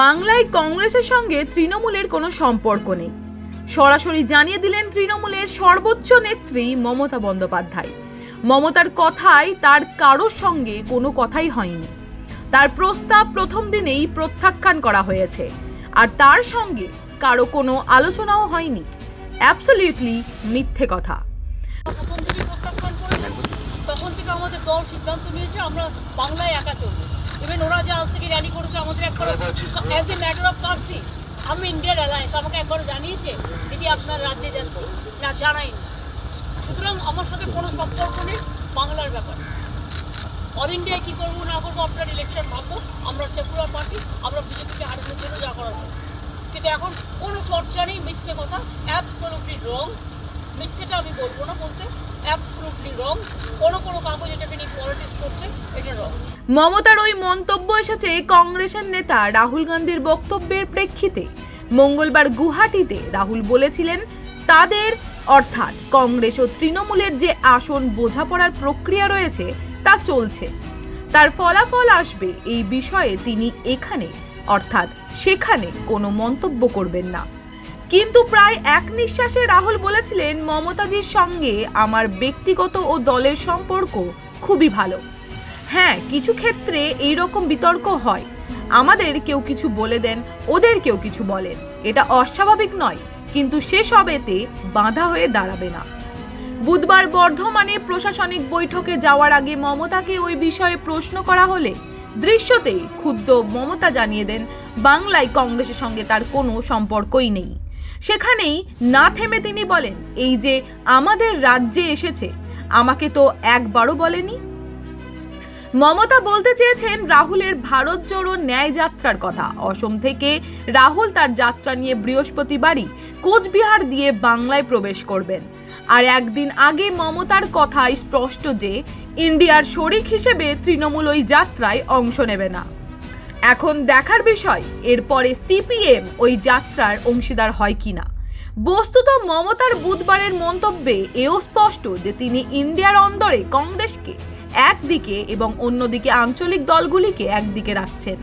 বাংলায় কংগ্রেসের সঙ্গে তৃণমূলের কোনো সম্পর্ক নেই। সরাসরি জানিয়ে দিলেন তৃণমূলের সর্বোচ্চ নেত্রী মমতা বন্দ্যোপাধ্যায়। মমতার কথায় তার কারোর সঙ্গে কোনো কথাই হয়নি। তার প্রস্তাব প্রথম দিনেই প্রত্যাখ্যান করা হয়েছে। আর তার সঙ্গে কারও কোনো আলোচনাও হয়নি। অ্যাবসলিউটলি মিথ্যে কথা। তখন থেকে আমাদের দল সিদ্ধান্ত নিয়েছে, আমরা বাংলায় একা চলবো। ইভেন ওরা যে আজ থেকে র্যালি করেছে আমাদের একবার as a matter of course আমি ইন্ডিয়ার অ্যালায়েন্স আমাকে একবার জানিয়েছে দিদি আপনার রাজ্যে যাচ্ছি। না জানাইনি। সুতরাং আমার সাথে কোনো সম্পর্ক নেই বাংলার ব্যাপারে। অল ইন্ডিয়ায় কী করব না করব আপনার ইলেকশন ভাববো। আমরা সেকুলার পার্টি আমরা বিজেপিকে হারানোর জন্য যা করার। কিন্তু এখন কোনো চর্চা নেই মিথ্যে কথা অ্যাবসলুটলি রং মিথ্যেটা আমি বলব না বলতে। মমতার ওই মন্তব্য এসেছে কংগ্রেসের নেতা রাহুল গান্ধীর বক্তব্যের প্রেক্ষিতে। মঙ্গলবার গুয়াহাটিতে রাহুল বলেছিলেন, তাদের, অর্থাৎ কংগ্রেস ও তৃণমূলের যে আসন বোঝাপড়ার প্রক্রিয়া রয়েছে, তা চলছে। তার ফলাফল আসবে এই বিষয়ে তিনি এখানে, অর্থাৎ সেখানে কোনো মন্তব্য করবেন না। কিন্তু প্রায় এক নিঃশ্বাসে রাহুল বলেছিলেন, মমতাজির সঙ্গে আমার ব্যক্তিগত ও দলের সম্পর্ক খুবই ভালো। হ্যাঁ কিছু ক্ষেত্রে এই রকম বিতর্ক হয়। আমাদের কেউ কিছু বলে দেন, ওদের কেউ কিছু বলেন। এটা অস্বাভাবিক নয়, কিন্তু সেসবেতে বাধা হয়ে দাঁড়াবে না। বুধবার বর্ধমানে প্রশাসনিক বৈঠকে যাওয়ার আগে মমতাকে ওই বিষয়ে প্রশ্ন করা হলে দৃশ্যতেই ক্ষুদ্র মমতা জানিয়ে দেন, বাংলায় কংগ্রেসের সঙ্গে তার কোনো সম্পর্কই নেই। সেখানেই না থেমে তিনি বলেন, এই যে আমাদের রাজ্যে এসেছে, আমাকে তো একবারও বলেনি? মমতা বলতে চেয়েছেন রাহুলের ভারত জোড়ো ন্যায় যাত্রার কথা। অসম থেকে রাহুল তার যাত্রা নিয়ে বৃহস্পতিবারই কোচবিহার দিয়ে বাংলায় প্রবেশ করবেন। আর একদিন আগে মমতার কথাই স্পষ্ট যে, ইন্ডিয়ার শরিক হিসেবে তৃণমূল ওই যাত্রায় অংশ নেবে না। এখন দেখার বিষয়, এরপরে সিপিএম ওই যাত্রার অংশীদার হয় কিনা? বস্তুত মমতার বুধবারের মন্তব্যে এও স্পষ্ট যে তিনি ইন্ডিয়ার অন্দরে কংগ্রেসকে একদিকে এবং অন্যদিকে আঞ্চলিক দলগুলিকে একদিকে রাখছেন।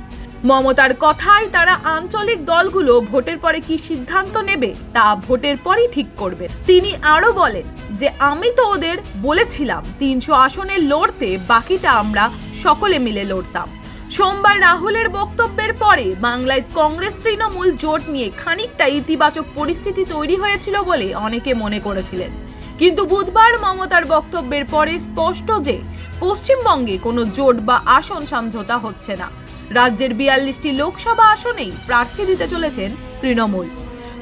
মমতার কথায় তারা আঞ্চলিক দলগুলো ভোটের পরে কি সিদ্ধান্ত নেবে, তা ভোটের পরই ঠিক করবে তিনি আরও বলেন যে, আমি তো ওদের বলেছিলাম, তিনশো আসনে লড়তে, বাকিটা আমরা সকলে মিলে লড়তাম। সোমবার রাহুলের বক্তব্যের পরে বাংলায় কংগ্রেস তৃণমূল জোট নিয়ে খানিকটা ইতিবাচক পরিস্থিতি তৈরি হয়েছিল বলে অনেকে মনে করেছিলেন। কিন্তু বুধবার মমতার বক্তব্যের পরে স্পষ্ট যে পশ্চিমবঙ্গে কোনো জোট বা আসন সমঝোতা হচ্ছে না। রাজ্যের বিয়াল্লিশটি লোকসভা আসনেই প্রার্থী দিতে চলেছেন তৃণমূল।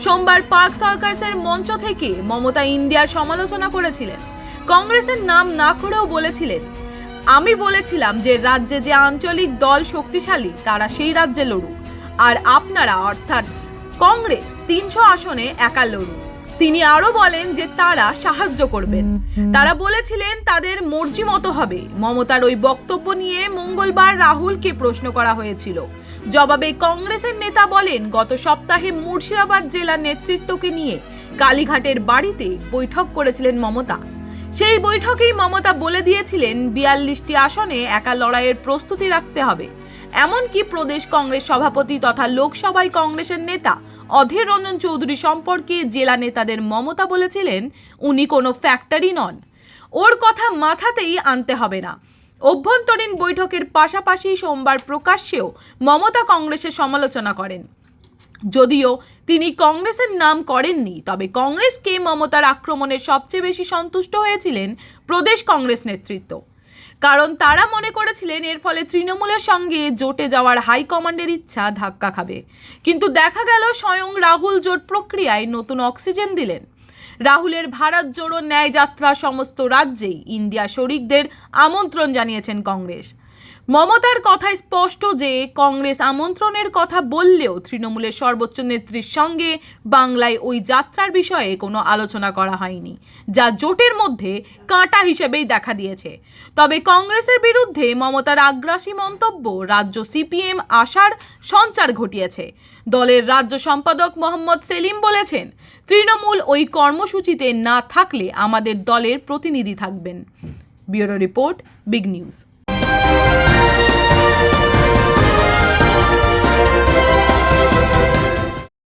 সোমবার পার্ক সার্কাসের মঞ্চ থেকে মমতা ইন্ডিয়ার সমালোচনা করেছিলেন। কংগ্রেসের নাম না করেও বলেছিলেন আমি বলেছিলাম যে রাজ্যে যে আঞ্চলিক দল শক্তিশালী, তারা সেই রাজ্যে লড়ুক। আর আপনারা, অর্থাৎ কংগ্রেস, তিনশো আসনে একা লড়ুক। তিনি আরও বলেন যে তারা সাহায্য করবেন। তারা বলেছিলেন তাদের মর্জি মতো হবে। মমতার ওই বক্তব্য নিয়ে মঙ্গলবার রাহুলকে প্রশ্ন করা হয়েছিল। জবাবে কংগ্রেসের নেতা বলেন, গত সপ্তাহে মুর্শিদাবাদ জেলার নেতৃত্বকে নিয়ে কালীঘাটের বাড়িতে বৈঠক করেছিলেন মমতা। সেই বৈঠকেই মমতা বলে দিয়েছিলেন বিয়াল্লিশটি আসনে একা লড়াইয়ের প্রস্তুতি রাখতে হবে। এমনকি প্রদেশ কংগ্রেস সভাপতি তথা লোকসভায় কংগ্রেসের নেতা অধীর রঞ্জন চৌধুরী সম্পর্কে জেলা নেতাদের মমতা বলেছিলেন, উনি কোনো ফ্যাক্টরি নন। ওর কথা মাথাতেই আনতে হবে না। অভ্যন্তরীণ বৈঠকের পাশাপাশি সোমবার প্রকাশ্যেও মমতা কংগ্রেসের সমালোচনা করেন। যদিও তিনি কংগ্রেসের নাম করেননি, তবে কংগ্রেসকে মমতার আক্রমণে সবচেয়ে বেশি সন্তুষ্ট হয়েছিলেন প্রদেশ কংগ্রেস নেতৃত্ব। কারণ তারা মনে করেছিলেন এর ফলে তৃণমূলের সঙ্গে জোটে যাওয়ার হাইকমান্ডের ইচ্ছা ধাক্কা খাবে। কিন্তু দেখা গেল স্বয়ং রাহুল জোট প্রক্রিয়ায় নতুন অক্সিজেন দিলেন। রাহুলের ভারত জোড়ো ন্যায় যাত্রা সমস্ত রাজ্যেই ইন্ডিয়া শরিকদের আমন্ত্রণ জানিয়েছেন কংগ্রেস। মমতার কথায় স্পষ্ট যে কংগ্রেস আমন্ত্রণের কথা বললেও তৃণমূলের সর্বোচ্চ নেত্রীর সঙ্গে বাংলায় ওই যাত্রার বিষয়ে কোনো আলোচনা করা হয়নি, যা জোটের মধ্যে কাঁটা হিসেবেই দেখা দিয়েছে। তবে কংগ্রেসের বিরুদ্ধে মমতার আগ্রাসী মন্তব্য রাজ্য সিপিএম আশার সঞ্চার ঘটিয়েছে। দলের রাজ্য সম্পাদক মোহাম্মদ সেলিম বলেছেন, তৃণমূল ওই কর্মসূচিতে না থাকলে আমাদের দলের প্রতিনিধি থাকবেন। Bureau report, big news.